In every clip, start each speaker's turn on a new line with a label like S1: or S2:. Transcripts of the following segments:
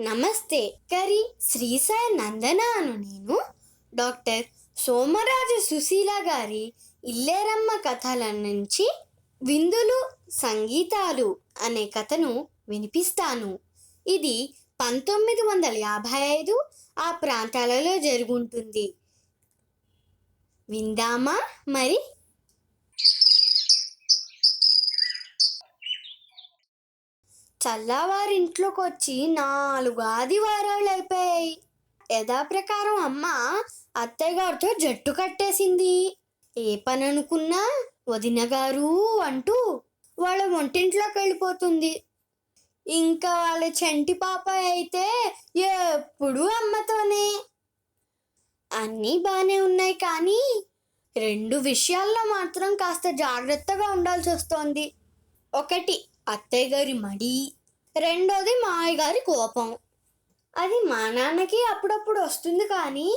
S1: నమస్తే. కరి శ్రీసాయి నందనాను నేను. డాక్టర్ సోమరాజు సుశీల గారి ఇల్లేరమ్మ కథల నుంచి విందులు సంగీతాలు అనే కథను వినిపిస్తాను. ఇది పంతొమ్మిది వందల యాభై ఐదు ఆ ప్రాంతాలలో జరుగుంటుంది. విందామా మరి? చల్లవారింట్లోకి వచ్చి నాలుగు ఆదివారాలు అయిపోయాయి యథాప్రకారం అమ్మ అత్తయ్య గారితో జట్టు కట్టేసింది. ఏ పని అనుకున్నా వదిన గారు అంటూ వాళ్ళ వంటింట్లోకి వెళ్ళిపోతుంది ఇంకా వాళ్ళ చంటి పాప అయితే ఎప్పుడు అమ్మతోనే. అన్నీ బాగానే ఉన్నాయి కానీ రెండు విషయాల్లో మాత్రం కాస్త జాగ్రత్తగా ఉండాల్సి వస్తోంది ఒకటి అత్తయ్య గారి మడి రెండోది మావయ్య గారి కోపం. అది మా నాన్నకి అప్పుడప్పుడు వస్తుంది కానీ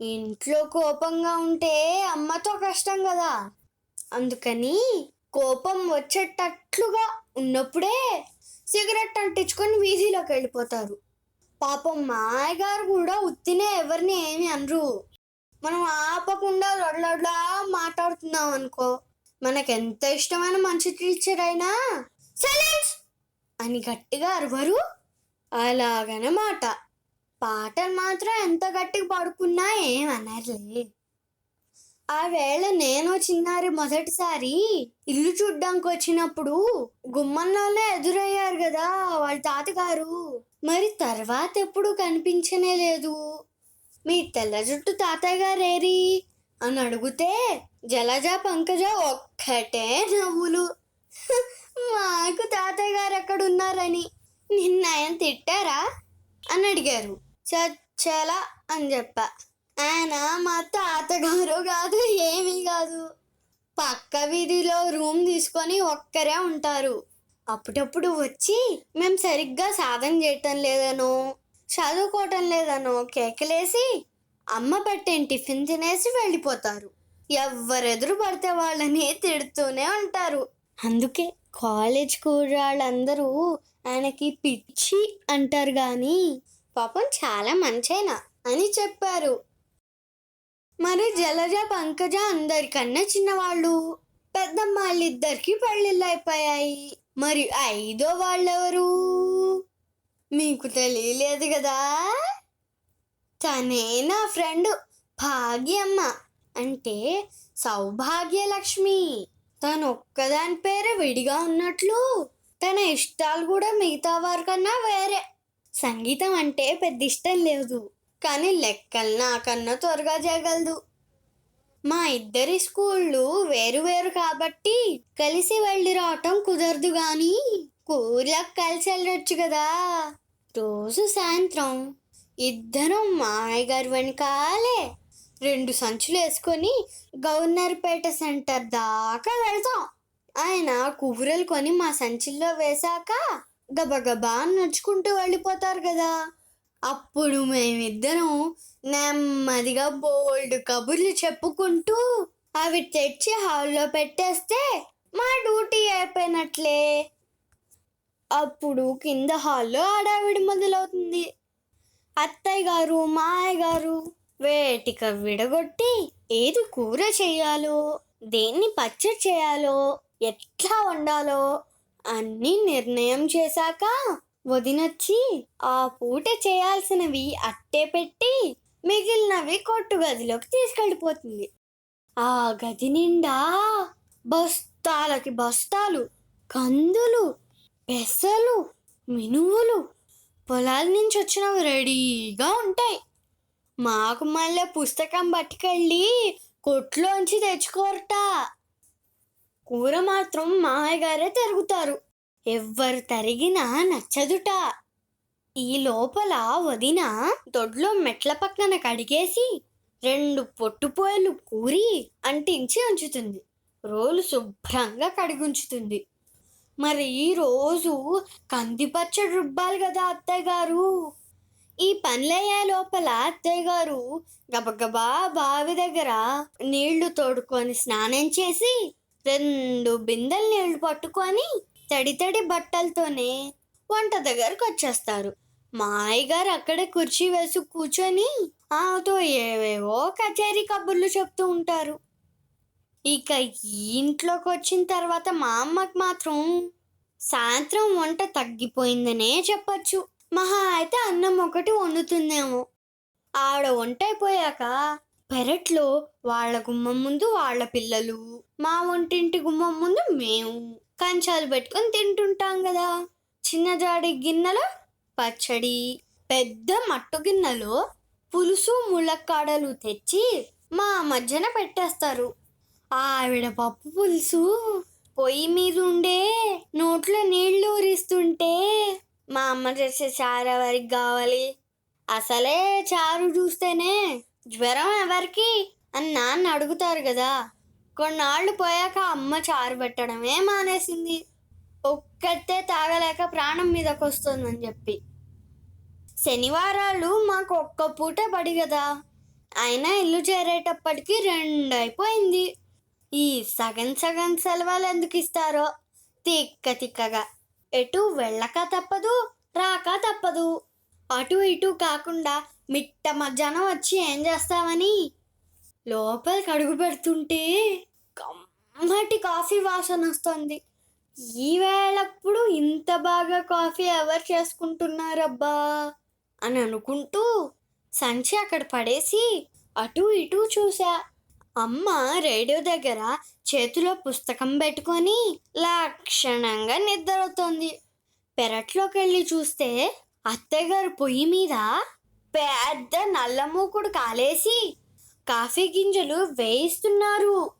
S1: ఇంట్లో కోపంగా ఉంటే అమ్మతో కష్టం కదా. అందుకని కోపం వచ్చేటట్లుగా ఉన్నప్పుడే సిగరెట్ అంటించుకొని వీధిలోకి వెళ్ళిపోతారు. పాపం మాయగారు కూడా ఉత్తినే ఎవరిని ఏమి అనరు. మనం ఆపకుండా లొడలొడలా మాట్లాడుతున్నాం అనుకో మనకెంత ఇష్టమైన మంచి టీచర్ అయినా సైలెన్స్ అని గట్టిగా అరవరు. అలాగనమాట. పాటలు మాత్రం ఎంత గట్టిగా పాడుకున్నా ఏమనర్లే. ఆ వేళ నేను చిన్నారి మొదటిసారి ఇల్లు చూడ్డానికి వచ్చినప్పుడు గుమ్మంలోనే ఎదురయ్యారు కదా వాళ్ళ తాతగారు. మరి తర్వాత ఎప్పుడు కనిపించనే లేదు. మీ తెల్ల జుట్టు తాతయ్య గారేరి అని అడిగితే జలజ పంకజ ఒక్కటే నవ్వులు. మాకు తాతయ్య గారు ఎక్కడ ఉన్నారని నిన్న ఆయన తిట్టారా? అని అడిగారు. చచ్చలా అని చెప్పా. ఆయన మా తాతగారు కాదు ఏమీ కాదు. పక్క వీధిలో రూమ్ తీసుకొని ఒక్కరే ఉంటారు. అప్పుడప్పుడు వచ్చి మేము సరిగ్గా సాధన చేయటం లేదనో చదువుకోవటం లేదనో కేకలేసి అమ్మ పెట్టేని టిఫిన్ తినేసి వెళ్ళిపోతారు. ఎవరెదురు పడితే వాళ్ళని తిడుతూనే ఉంటారు. అందుకే కాలేజ్ కూరాళ్ళందరూ ఆయనకి పిచ్చి అంటారు కానీ పాపం చాలా మంచైనా అని చెప్పారు. మరి జలజ పంకజ అందరికన్నా చిన్నవాళ్ళు. పెద్దమ్మాళ్ళిద్దరికి పెళ్ళిళ్ళు అయిపోయాయి మరి ఐదో వాళ్ళెవరు? మీకు తెలియలేదు కదా? తనే నా ఫ్రెండ్ భాగ్యమ్మ. అంటే సౌభాగ్యలక్ష్మి. తను ఒక్కదాని పేరే విడిగా ఉన్నట్లు తన ఇష్టాలు కూడా మిగతా వారికన్నా వేరే. సంగీతం అంటే పెద్ద ఇష్టం లేదు కానీ లెక్కలు నాకన్నా త్వరగా చేయగలదు. మా ఇద్దరి స్కూళ్ళు వేరు వేరు కాబట్టి కలిసి వెళ్ళి రావటం కుదరదు కానీ కూరలకు కలిసి వెళ్ళొచ్చు కదా. రోజు సాయంత్రం ఇద్దరం మామయ్య గారి వెనకాలే రెండు సంచులు వేసుకొని గవర్నర్పేట సెంటర్ దాకా వెళ్తాం. ఆయన కూరలు కొని మా సంచుల్లో వేశాక గబగబా నడుచుకుంటూ వెళ్ళిపోతారు కదా. అప్పుడు మేమిద్దరం నెమ్మదిగా బోల్డ్ కబుర్లు చెప్పుకుంటూ అవి తెచ్చి హాల్లో పెట్టేస్తే మా డ్యూటీ అయిపోయినట్లే. అప్పుడు కింద హాల్లో ఆడావిడి మొదలవుతుంది. అత్తయ్య గారు మాయ గారు వేటిక విడగొట్టి ఏది కూర చేయాలో దేన్ని పచ్చడి చేయాలో ఎట్లా వండాలో అన్నీ నిర్ణయం చేశాక వదినొచ్చి ఆ పూట చేయాల్సినవి అట్టే పెట్టి మిగిలినవి కొట్టు గదిలోకి తీసుకెళ్ళిపోతుంది. ఆ గది నిండా బస్తాలకి బస్తాలు కందులు పెసలు మినువులు పొలాల నుంచి వచ్చినవి రెడీగా ఉంటాయి. మాకు మళ్ళీ పుస్తకం పట్టుకెళ్ళి కొట్లోంచి తెచ్చుకోరట. కూర మాత్రం మామయ్య గారే తిరుగుతారు. ఎవ్వరు తరిగినా నచ్చదుట. ఈ లోపల వదిన దొడ్లో మెట్ల పక్కన కడిగేసి రెండు పొట్టుపోయలు కూరి అంటించి ఉంచుతుంది. రోలు శుభ్రంగా కడిగుంచుతుంది. మరి ఈ రోజు కందిపచ్చడి రుబ్బాలి కదా అత్తయ్య గారు? ఈ పనులయ్యే లోపల అత్తయ్య గారు గబగబా బావి దగ్గర నీళ్ళు తోడుకొని స్నానం చేసి రెండు బిందెలు నీళ్ళు పట్టుకొని తడి తడి బట్టలతోనే వంట దగ్గరకు వచ్చేస్తారు. మాయ గారు అక్కడే కుర్చీ వేసి కూర్చొని ఆమెతో ఏవేవో కచేరీ కబుర్లు చెప్తూ ఉంటారు. ఇక ఈ ఇంట్లోకి వచ్చిన తర్వాత మా అమ్మకి మాత్రం సాయంత్రం వంట తగ్గిపోయిందనే చెప్పచ్చు. మహా అయితే అన్నం ఒకటి వండుతుందేమో. ఆవిడ వంట అయిపోయాక పెరట్లో వాళ్ళ గుమ్మం ముందు వాళ్ళ పిల్లలు మా వంటింటి గుమ్మం ముందు మేము కంచాలు పెట్టుకొని తింటుంటాం కదా. చిన్న జాడి గిన్నెలో పచ్చడి పెద్ద మట్టు గిన్నెలో పులుసు ములక్కాడలు తెచ్చి మా మధ్యన పెట్టేస్తారు. ఆవిడ పప్పు పులుసు పొయ్యి మీద ఉండే నోట్లో నీళ్ళు ఊరిస్తుంటే మా అమ్మ చేసే చారు ఎవరికి కావాలి? అసలే చారు చూస్తేనే జ్వరం ఎవరికి? అని నాన్న అడుగుతారు కదా. కొన్నాళ్ళు పోయాక అమ్మ చారు పెట్టడమే మానేసింది. ఒక్కతే తాగలేక ప్రాణం మీదకి వస్తుందని చెప్పి. శనివారాలు మాకు ఒక్క పూటే పడి కదా. అయినా ఇల్లు చేరేటప్పటికి రెండు అయిపోయింది ఈ సగం సగం సెలవులు ఎందుకు ఇస్తారో తిక్క తిక్కగా. ఎటు వెళ్ళక తప్పదు రాక తప్పదు. అటు ఇటు కాకుండా మిట్ట మధ్యాహ్నం వచ్చి ఏం చేస్తామని లోపలికి అడుగు పెడుతుంటే కమ్మటి కాఫీ వాసన వస్తుంది. ఈవేళప్పుడు ఇంత బాగా కాఫీ ఎవరు చేసుకుంటున్నారబ్బా? అని అనుకుంటూ సంచి అక్కడ పడేసి అటు ఇటు చూసా అమ్మ రేడియో దగ్గర చేతిలో పుస్తకం పెట్టుకొని లక్షణంగా నిద్రవుతోంది పెరట్లోకి వెళ్ళి చూస్తే అత్తయ్యగారు పొయ్యి మీద పెద్ద నల్ల మూకుడు కాలేసి కాఫీ గింజలు వేయిస్తున్నారు.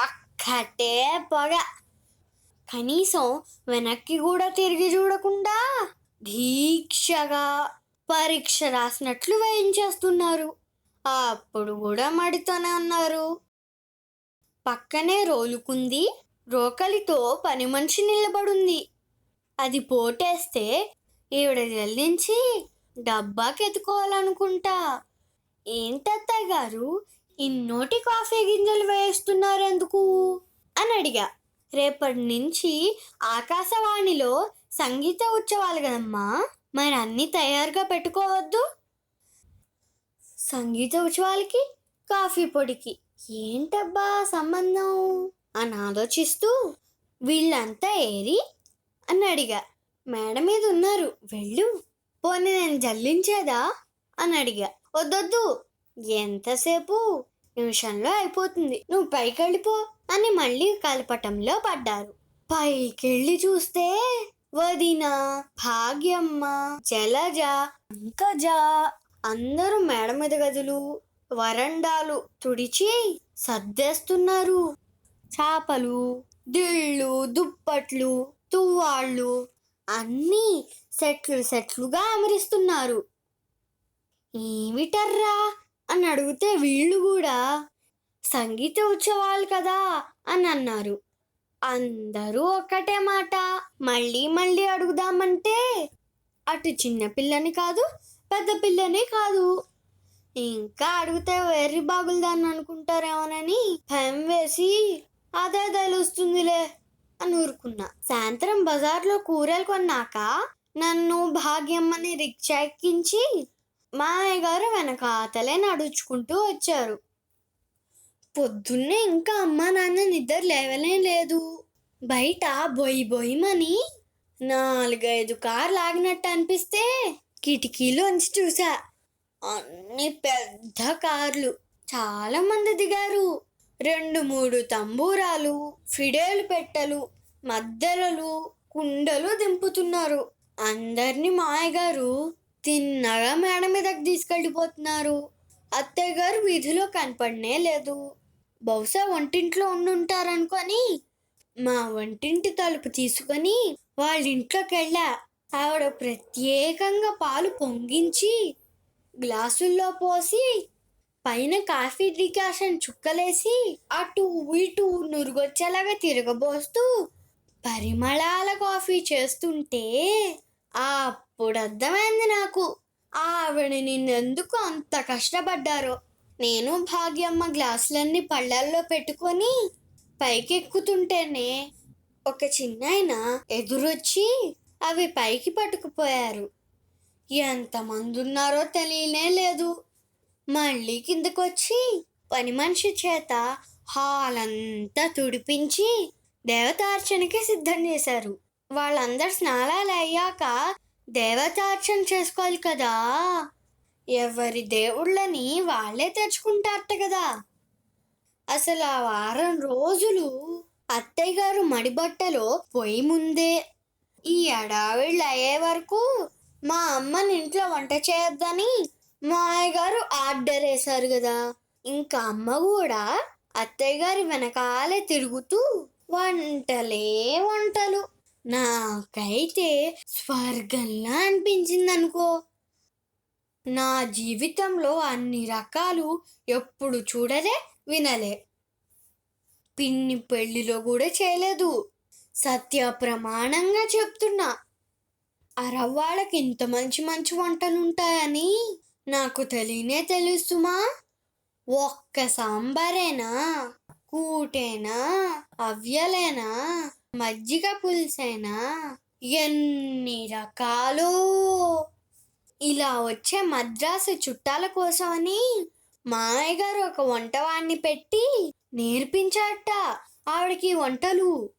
S1: ఒక్కటే పొగ. కనీసం వెనక్కి కూడా తిరిగి చూడకుండా దీక్షగా పరీక్ష రాసినట్లు వేయించేస్తున్నారు. అప్పుడు కూడా మడితోనే ఉన్నారు. పక్కనే రోలుకుంది. రోకలితో పని మనిషి నిలబడుంది. అది పోటేస్తే ఈవిడ జల్లించి డబ్బాకి ఎత్తుకోవాలనుకుంటా ఏంటత్తయ్య గారు ఇన్నోటి కాఫీ గింజలు వేస్తున్నారు ఎందుకు అని అడిగా. రేపటి నుంచి ఆకాశవాణిలో సంగీత ఉత్సవాలు కదమ్మా. మరి అన్నీ తయారుగా పెట్టుకోవద్దు. సంగీత ఉత్సవాలకి కాఫీ పొడికి ఏంటబ్బా సంబంధం? అని ఆలోచిస్తూ వీళ్ళంతా ఏరి అని అడిగా. మేడ మీద ఉన్నారు. వెళ్ళు. పోనీ నేను జల్లించేదా? అని అడిగా. వద్దొద్దు. ఎంతసేపు? నిమిషంలో అయిపోతుంది. నువ్వు పైకి వెళ్ళిపో అని మళ్ళీ కలపటంలో పడ్డారు. పైకెళ్ళి చూస్తే వదిన భాగ్యమ్మ జలజ అంకజ అందరూ మేడ మీద గదులు వరండాలు తుడిచి సర్దేస్తున్నారు. చేపలు దిళ్ళు దుప్పట్లు తువ్వాళ్ళు అన్నీ సెట్లు సెట్లుగా అమరిస్తున్నారు. ఏమిటర్రా? అని అడిగితే వీళ్ళు కూడా సంగీత ఉత్సవాలు కదా అని అన్నారు. అందరూ ఒక్కటే మాట మళ్ళీ మళ్ళీ అడుగుదామంటే అటు చిన్నపిల్లని కాదు పెద్ద పిల్లనే కాదు. ఇంకా అడిగితే వెర్రి బాగులదాన్ని అనుకుంటారేమోనని భయం వేసి అదే తెలుస్తుందిలే అని ఊరుకున్నా. సాయంత్రం బజార్లో కూరలు కొన్నాక నన్ను భాగ్యమ్మని రిక్షా ఎక్కించి మా అయ్యగారు వెనకాతలే నడుచుకుంటూ వచ్చారు. పొద్దున్నే ఇంకా అమ్మా నాన్న నిద్ర లేవలే లేదు. బయట బొయ్యి బొయ్యమని నాలుగైదు కార్లు ఆగినట్టు అనిపిస్తే కిటికీలోంచి చూసా అన్ని పెద్ద కార్లు. చాలామంది దిగారు. రెండు మూడు తంబూరాలు ఫిడేలు పెట్టెలు మద్దెలలు కుండలు దింపుతున్నారు. అందరినీ మాయగారు తిన్నగా మేడ మీదకి తీసుకెళ్ళిపోతున్నారు. అత్తయ్య గారు వీధిలో కనపడనే లేదు. బహుశా వంటింట్లో ఉండుంటారనుకొని మా వంటింటి తలుపు తీసుకొని వాళ్ళ ఇంట్లోకి వెళ్ళా ఆవిడ ప్రత్యేకంగా పాలు పొంగించి గ్లాసుల్లో పోసి పైన కాఫీ డికాషన్ చుక్కలేసి అటు ఇటు నురుగొచ్చేలాగా తిరగబోస్తూ పరిమళాల కాఫీ చేస్తుంటే అప్పుడు అర్థమైంది నాకు. ఆవిడ నిన్నెందుకు అంత కష్టపడ్డారో? నేను భాగ్యమ్మ గ్లాసులన్నీ పళ్ళల్లో పెట్టుకొని పైకెక్కుతుంటేనే ఒక చిన్నాయన ఎదురొచ్చి అవి పైకి పట్టుకుపోయారు. ఎంతమంది ఉన్నారో తెలియనే లేదు. మళ్ళీ కిందకొచ్చి పని మనిషి చేత హాల్ అంతా తుడిపించి దేవతార్చనకి సిద్ధం చేశారు. వాళ్ళందరు స్నానాలు అయ్యాక దేవతార్చన చేసుకోవాలి కదా. ఎవరి దేవుళ్ళని వాళ్ళే తెచ్చుకుంటారట కదా. అసలు ఆ వారం రోజులు అత్తయ్య గారు మడిబట్టలో పొయ్యి ముందే ఈ అడావిళ్ళు అయ్యే వరకు మా అమ్మని ఇంట్లో వంట చేయొద్దని మామయ్య గారు ఆర్డర్ వేశారు కదా. ఇంకా అమ్మ కూడా అత్తయ్య గారి వెనకాలే తిరుగుతూ వంటలే వంటలు. నాకైతే స్వర్గంలా అనిపించింది అనుకో నా జీవితంలో అన్ని రకాలు ఎప్పుడు చూడలే వినలే. పిన్ని పెళ్ళిలో కూడా చేయలేదు. సత్య ప్రమాణంగా చెప్తున్నా. అరవ్వాళ్ళకి ఇంత మంచి మంచి వంటలు ఉంటాయని నాకు తెలియనే తెలుస్తుమా? ఒక్క సాంబారేనా? కూటేనా? అవ్యలేనా మజ్జిగ పులుసేనా? ఎన్ని రకాలు? ఇలా వచ్చే మద్రాసు చుట్టాల కోసమని మామయ్య గారు ఒక వంటవాణ్ణి పెట్టి నేర్పించాట ఆవిడకి వంటలు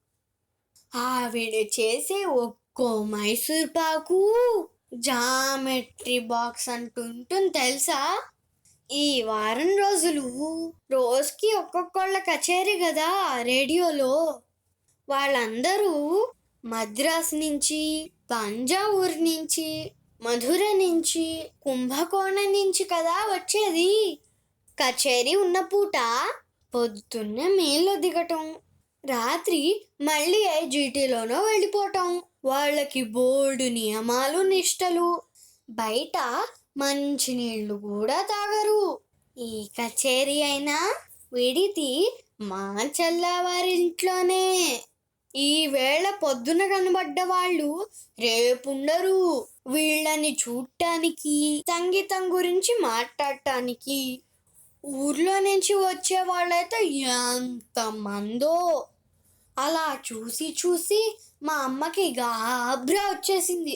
S1: ఆవిడ చేసే ఒక్కో మైసూర్ పాకు జామెట్రీ బాక్స్ అంటుంటుంది తెలుసా? ఈ వారం రోజులు రోజుకి ఒక్కొక్కళ్ళ కచేరీ కదా రేడియోలో. వాళ్ళందరూ మద్రాస్ నుంచి తంజావూరు నుంచి మధుర నుంచి కుంభకోణం నుంచి కదా వచ్చేది. కచేరీ ఉన్న పూట పొద్దున్నే మేల్లో దిగటం. రాత్రి మళ్ళీ ఐజీటీలోనో వెళ్ళిపోవటం వాళ్ళకి బోర్డు నియమాలు నిష్టలు. బయట మంచినీళ్ళు కూడా తాగరు. ఈ కచేరీ అయినా విడిది మా చెల్లవారింట్లోనే. ఈ వేళ పొద్దున కనబడ్డ వాళ్ళు రేపుండరు. వీళ్ళని చూడటానికి సంగీతం గురించి మాట్లాడటానికి ఊర్లో నుంచి వచ్చే వాళ్ళైతే ఎంత మందో అలా చూసి చూసి మా అమ్మకి గాబ్రా వచ్చేసింది.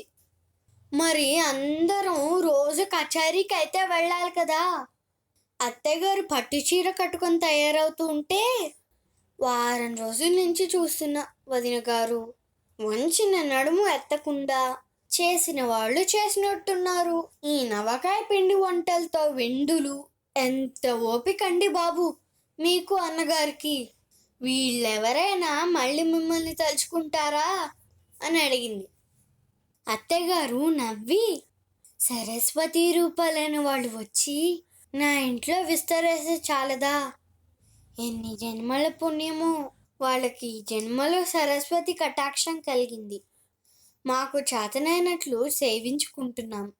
S1: మరి అందరం రోజు కచేరీకి అయితే వెళ్ళాలి కదా. అత్తగారు పట్టు చీర కట్టుకొని తయారవుతూ ఉంటే వారం రోజుల నుంచి చూస్తున్నా వదిన గారు. వంచిన నడుము ఎత్తకుండా చేసిన వాళ్ళు చేసినట్టున్నారు. ఈ నవకాయ పిండి వంటలతో వెండులు ఎంత ఓపికండి బాబు మీకు అన్నగారికి. వీళ్ళెవరైనా మళ్ళీ మిమ్మల్ని తలుచుకుంటారా? అని అడిగింది. అత్తగారు నవ్వి సరస్వతి రూపాలైన వాళ్ళు వచ్చి నా ఇంట్లో విస్తరేస్తే చాలదా? ఎన్ని జన్మల పుణ్యమో వాళ్ళకి జన్మలో సరస్వతి కటాక్షం కలిగింది. మాకు చేతనైనట్లు సేవించుకుంటున్నాం.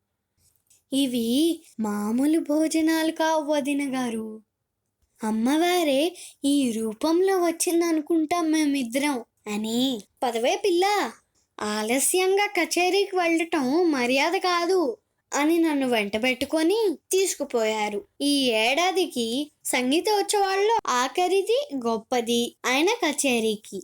S1: ఇవి మామూలు భోజనాలు కావు వదిన గారు అమ్మవారే ఈ రూపంలో వచ్చిందనుకుంటాం మేమిద్దరం. అని పదవే పిల్ల. ఆలస్యంగా కచేరీకి వెళ్ళటం మర్యాద కాదు అని నన్ను వెంటబెట్టుకొని తీసుకుపోయారు. ఈ ఏడాదికి సంగీత ఉత్సవాల్లో ఆఖరిది గొప్పది ఆయన కచేరీకి.